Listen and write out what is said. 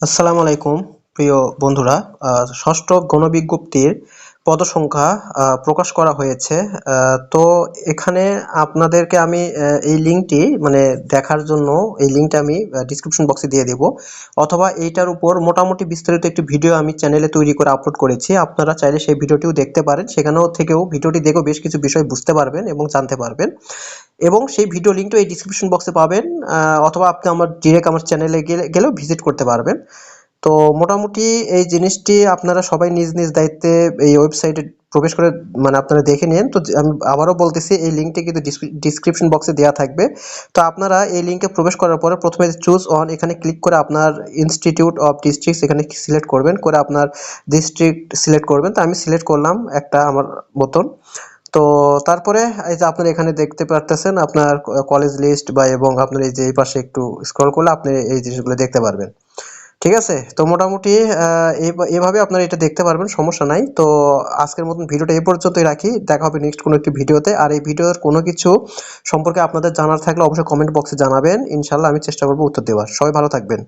আসসালামু আলাইকুম, প্রিয় বন্ধুরা। ষষ্ঠ গণবিজ্ঞপ্তির পদসংখ্যা প্রকাশ করা হয়েছে। তো এখানে আপনাদেরকে আমি এই লিঙ্কটি মানে দেখার জন্য এই লিঙ্কটা আমি ডিসক্রিপশন বক্সে দিয়ে দেব। অথবা এইটার উপর মোটামুটি বিস্তারিত একটি ভিডিও আমি চ্যানেলে তৈরি করে আপলোড করেছি। আপনারা চাইলে সেই ভিডিওটিও দেখতে পারেন। সেখানেও থেকেও ভিডিওটি দেখেও বেশ কিছু বিষয় বুঝতে পারবেন এবং জানতে পারবেন। এবং সেই ভিডিও লিঙ্কটা এই ডিসক্রিপশন বক্সে পাবেন অথবা আপনি আমার ডিরেক্ট আমার চ্যানেলে গেলে, গেলেও ভিজিট করতে পারবেন। তো মোটামুটি এই জিনিসটি আপনারা সবাই নিজ নিজ দায়িত্বে এই ওয়েবসাইটে প্রবেশ করে মানে আপনারা দেখে নিন। তো আমি আবারও বলতেছি, এই লিঙ্কটি কিন্তু ডিসক্রিপশন বক্সে দেওয়া থাকবে। তো আপনারা এই লিঙ্কে প্রবেশ করার পরে প্রথমে চুজ অন এখানে ক্লিক করে আপনার ইনস্টিটিউট অফ ডিস্ট্রিক্টস এখানে সিলেক্ট করবেন, করে আপনার ডিস্ট্রিক্ট সিলেক্ট করবেন। তো আমি সিলেক্ট করলাম একটা আমার মতন। তো তারপরে এই যে আপনার এখানে দেখতে পারতেছেন আপনার কলেজ লিস্ট বা এবং আপনার এই যে এই পাশে একটু স্ক্রল করলে আপনি এই জিনিসগুলো দেখতে পারবেন। ঠিক আছে? তো মোটামুটি এভাবে আপনারা এটা দেখতে পারবেন, সমস্যা নাই। তো আজকের মতন ভিডিওটা এই পর্যন্তই রাখি। দেখা হবে নেক্সট কোনো একটি ভিডিওতে। আর এই ভিডিওর কোনো কিছু সম্পর্কে আপনাদের জানার থাকলে অবশ্যই কমেন্ট বক্সে জানাবেন। ইনশাল্লাহ আমি চেষ্টা করব উত্তর দেওয়ার। সবাই ভালো থাকবেন।